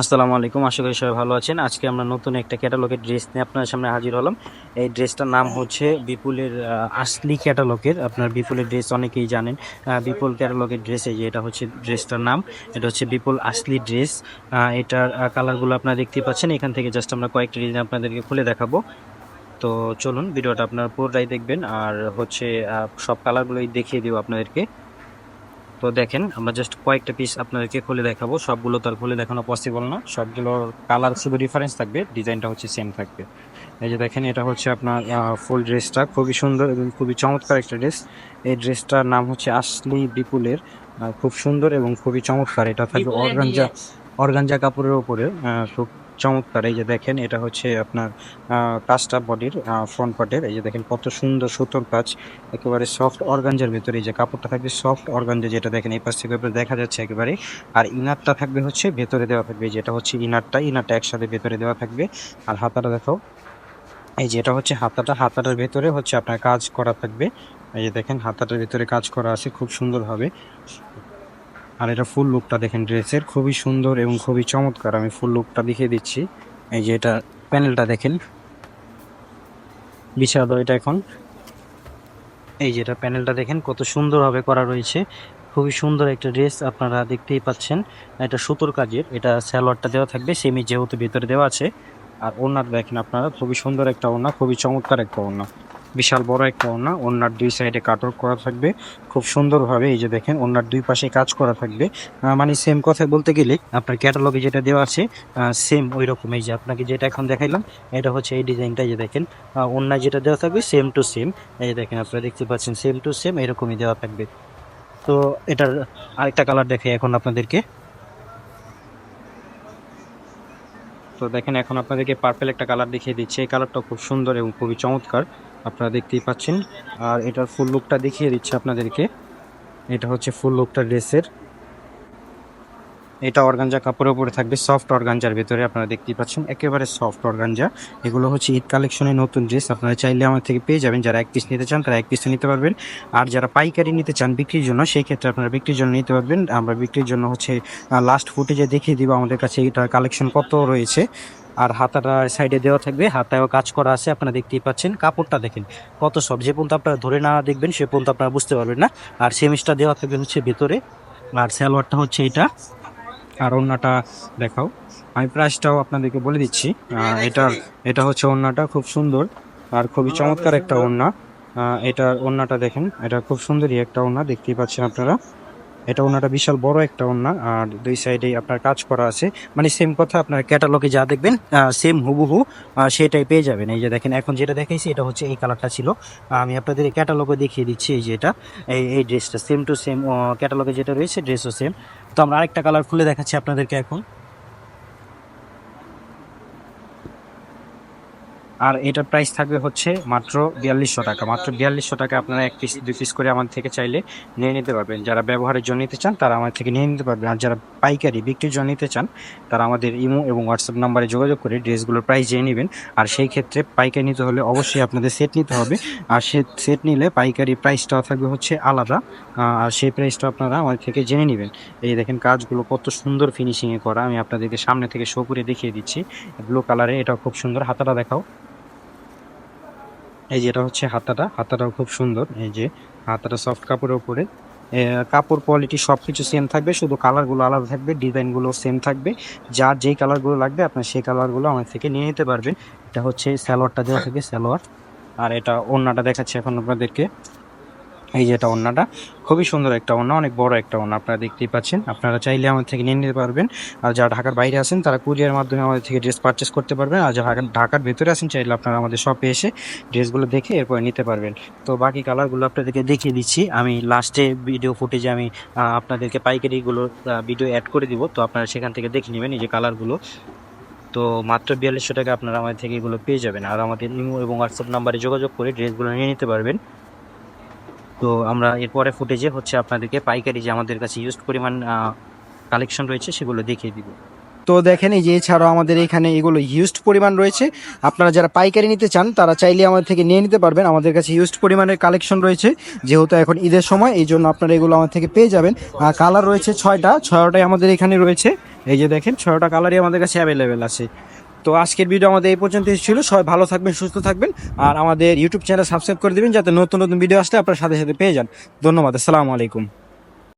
আসসালামু আলাইকুম, আশা করি সবাই ভালো আছেন। আজকে আমরা নতুন একটা ক্যাটালগের ড্রেস নিয়ে আপনার সামনে হাজির হলাম। এই ড্রেসটার নাম হচ্ছে বিপুলের আসলি ক্যাটালগের আপনার বিপুলের ড্রেস অনেকেই জানেন। বিপুল ক্যাটালগের ড্রেস এই যে এটা হচ্ছে ড্রেসটার নাম। এটা হচ্ছে বিপুল আসলি ড্রেস এটার কালারগুলো আপনারা দেখতেই পাচ্ছেন। এখান থেকে জাস্ট আমরা কয়েকটা ডিজাইন আপনাদেরকে খুলে দেখাবো। তো চলুন, ভিডিওটা আপনারা পুরোটাই দেখবেন। আর হচ্ছে সব কালারগুলোই দেখিয়ে দিব আপনাদেরকে। তো দেখেন আমরা জাস্ট কয়েকটা পিস আপনাদেরকে খুলে দেখাবো। সবগুলো তো আর খুলে দেখানো পসিবল না। সবগুলোর কালার শুধু ডিফারেন্স থাকবে ডিজাইনটা হচ্ছে সেম থাকবে। এই যে দেখেন এটা হচ্ছে আপনার ফুল ড্রেসটা খুবই সুন্দর এবং খুবই চমৎকার একটা ড্রেস এই ড্রেসটার নাম হচ্ছে আসলি বিপুলের। খুব সুন্দর এবং খুবই চমৎকার। এটা থাকবে অর্গানজা অর্গানজা কাপড়ের ওপরে খুব চমৎকার। এই যে দেখেন, এটা হচ্ছে আপনার কাজটা বডির ফ্রন্ট পার্টের এই যে দেখেন, কত সুন্দর সুতোর কাজ। একেবারে সফট অর্গানজার ভিতরে এই যে কাপড়টা থাকবে সফট অর্গানজা যেটা দেখেন, এই পাশ থেকে দেখা যাচ্ছে একেবারে। আর ইনারটা থাকবে হচ্ছে ভেতরে দেওয়া থাকবে। যেটা হচ্ছে ইনারটা ইনারটা একসাথে ভেতরে দেওয়া থাকবে। আর হাতাটা দেখো, এই যে এটা হচ্ছে হাতাটা, হাতাটার ভেতরে হচ্ছে আপনার কাজ করা থাকবে। এই যে দেখেন, হাতাটার ভেতরে কাজ করা আছে, খুব সুন্দরভাবে। আর এটা ফুল লুকটা দেখেন ড্রেসের। খুবই সুন্দর এবং খুবই চমৎকার। আমি ফুল লুকটা দেখিয়ে দিচ্ছি। এই যে এটা প্যানেলটা দেখেন। বিশাল এটা এখন। এই যেটা প্যানেলটা দেখেন, কত সুন্দরভাবে করা রয়েছে। খুবই সুন্দর একটা ড্রেস আপনারা দেখতেই পাচ্ছেন। এটা সুতোর কাজের, এটা স্যালোয়ারটা দেওয়া থাকবে, সেমি যেহেতু ভিতরে দেওয়া আছে। আর ওনার দেখেন আপনারা, খুবই সুন্দর একটা ওনা খুবই চমৎকার একটা ওনা বিশাল বড় একটা ওনা ওনার দুই সাইডে কাটওয়ার্ক করা থাকবে। খুব সুন্দরভাবে এই যে দেখেন ওনার দুই পাশে কাজ করা থাকবে। মানে সেম কথা বলতে গেলে আপনার ক্যাটালগে যেটা দেওয়া আছে সেম ওই রকম এই যে আপনাকে যেটা এখন দেখাইলাম, এটা হচ্ছে এই ডিজাইনটা যে দেখেন ওনার যেটা দেওয়া থাকবে সেম টু সেম এই যে দেখেন, আপনারা দেখতে পাচ্ছেন সেম টু সেম এরকমই দেওয়া থাকবে। তো এটার আরেকটা কালার দেখে এখন আপনাদেরকে। তো দেখেন, এখন আপনাদেরকে পার্পেল একটা কালার দেখিয়ে দিচ্ছে। এই কালারটা খুব সুন্দর এবং খুবই চমৎকার। আপনারা দেখতেই পাচ্ছেন। আর এটার ফুল লুকটা দেখিয়ে দিচ্ছে আপনাদেরকে। এটা হচ্ছে ফুল লুকটা ড্রেসের এটা অর্গানজা কাপড়ের উপরে থাকবে সফট অর্গানজার ভেতরে আপনারা দেখতেই পাচ্ছেন। একেবারে সফট অর্গানজা। এগুলো হচ্ছে ঈদ কালেকশনের নতুন ড্রেস আপনারা চাইলে আমার থেকে পেয়ে যাবেন। যারা এক পিস নিতে চান, তারা এক পিস নিতে পারবেন। আর যারা পাইকারি নিতে চান বিক্রির জন্য, সেই ক্ষেত্রে আপনারা বিক্রির জন্য নিতে পারবেন। আমরা বিক্রির জন্য হচ্ছে লাস্ট ফুটেজে দেখিয়ে দিব আমাদের কাছে এটার কালেকশন কত রয়েছে। আর হাতাটা সাইডে দেওয়া থাকবে। হাতায়ও কাজ করা আছে, আপনারা দেখতেই পাচ্ছেন। কাপড়টা দেখেন কত সব যে পর্যন্ত আপনারা ধরে না দেখবেন, সে পর্যন্ত আপনারা বুঝতে পারবেন না। আর সেমিসটা দেওয়া থাকবে হচ্ছে ভেতরে। আর সালোয়ারটা হচ্ছে এটা। আর ওড়নাটা দেখাও। আমি প্রাইসটাও আপনাদেরকে বলে দিচ্ছি। আহ, এটার এটা হচ্ছে ওড়নাটা খুব সুন্দর আর খুবই চমৎকার একটা ওড়না। এটার ওড়নাটা দেখেন এটা খুব সুন্দরই একটা ওড়না দেখতেই পাচ্ছেন আপনারা। এটা ওনাটা বিশাল বড় একটা ওড়না আর দুই সাইডে আপনার কাজ করা আছে। মানে সেম কথা আপনার ক্যাটালগে যা দেখবেন সেম হুবহু সেটাই পেয়ে যাবেন। এই যে দেখেন এখন যেটা দেখাইছি এটা হচ্ছে এই কালারটা ছিল। আমি আপনাদের ক্যাটালগে দেখিয়ে দিচ্ছি এই যে এটা। এই এই ড্রেসটা সেম টু সেম ক্যাটালগে যেটা রয়েছে ড্রেসও সেম তো আমরা আরেকটা কালার খুলে দেখাচ্ছি আপনাদেরকে এখন। আর এটার প্রাইস থাকবে হচ্ছে মাত্র বিয়াল্লিশশো টাকা। মাত্র বিয়াল্লিশশো টাকা আপনারা এক পিস দুই পিস করে আমার থেকে চাইলে নিয়ে নিতে পারবেন। যারা ব্যবহারের জন্য নিতে চান, তারা আমার থেকে নিয়ে নিতে পারবেন। আর যারা পাইকারি বিক্রির জন্য নিতে চান, তারা আমাদের ইমো এবং হোয়াটসঅ্যাপ নাম্বারে যোগাযোগ করে ড্রেসগুলোর প্রাইস জেনে নেবেন। আর সেই ক্ষেত্রে পাইকারি নিতে হলে অবশ্যই আপনাদের সেট নিতে হবে। আর সে সেট নিলে পাইকারি প্রাইসটাও থাকবে হচ্ছে আলাদা। আর সেই প্রাইসটা আপনারা আমাদের থেকে জেনে নেবেন। এই দেখেন কাজগুলো কত সুন্দর ফিনিশিংয়ে করা। আমি আপনাদেরকে সামনে থেকে শো করে দেখিয়ে দিচ্ছি। ব্লু কালারে এটা খুব সুন্দর। হাতাটা দেখাও। এই যেটা হচ্ছে হাতাটা, হাতাটাও খুব সুন্দর। এই যে হাতাটা সফট কাপড়ের উপরে। কাপড় কোয়ালিটি সব কিছু সেম থাকবে, শুধু কালারগুলো আলাদা থাকবে ডিজাইনগুলো সেম থাকবে। যার যেই কালারগুলো লাগবে, আপনার সেই কালারগুলো আমার থেকে নিয়ে নিতে পারবেন। এটা হচ্ছে স্যালোয়ারটা দেওয়া থাকে স্যালোয়ার আর এটা ওড়নাটা দেখাচ্ছে এখন আপনাদেরকে। এই যে এটা ওড়নাটা, খুবই সুন্দর একটা ওড়না, অনেক বড় একটা ওড়না আপনারা দেখতেই পাচ্ছেন। আপনারা চাইলে আমাদের থেকে নিয়ে নিতে পারবেন। আর যারা ঢাকার বাইরে আছেন, তারা কুরিয়ার মাধ্যমে আমাদের থেকে ড্রেস পারচেস করতে পারবেন। আর যারা ঢাকার- ভেতরে আছেন, চাইলে আপনারা আমাদের শপে এসে ড্রেসগুলো দেখে এরপরে নিতে পারবেন। তো বাকি কালারগুলো আপনাদেরকে দেখিয়ে দিচ্ছি। আমি লাস্টে ভিডিও ফুটেজে আমি আপনাদেরকে পাইকারিগুলো ভিডিও অ্যাড করে দিব। তো আপনারা সেখান থেকে দেখে নেবেন এই যে কালারগুলো তো মাত্র বিয়াল্লিশশো টাকা আপনারা আমাদের থেকে এগুলো পেয়ে যাবেন। আর আমাদের ইমো এবং হোয়াটসঅ্যাপ নাম্বারে যোগাযোগ করে ড্রেসগুলো নিয়ে নিতে পারবেন। তো আমরা এরপরে ফুটেজে হচ্ছে আপনাদেরকে পাইকারি যে আমাদের কাছে ইউজ পরিমাণ কালেকশন রয়েছে সেগুলো দেখিয়ে দিব। তো দেখেন এই যে এছাড়াও আমাদের এখানে এগুলো হিউজড পরিমাণ রয়েছে। আপনারা যারা পাইকারি নিতে চান, তারা চাইলে আমাদের থেকে নিয়ে নিতে পারবেন। আমাদের কাছে হিউজড পরিমাণের কালেকশন রয়েছে, যেহেতু এখন ঈদের সময়, এই জন্য আপনারা এগুলো আমার থেকে পেয়ে যাবেন। কালার রয়েছে ছয়টা, ছয়টাই আমাদের এখানে রয়েছে। এই যে দেখেন, ছয়টা কালারই আমাদের কাছে অ্যাভেলেবেল আছে। তো আজকের ভিডিও আমাদের এই পর্যন্তই ছিল। সবাই ভালো থাকবেন, সুস্থ থাকবেন, আর আমাদের ইউটিউব চ্যানেল সাবস্ক্রাইব করে দেবেন যাতে নতুন নতুন ভিডিও আসলে আপনার সাথে সাথে পেয়ে যান। ধন্যবাদ, আসসালামু আলাইকুম।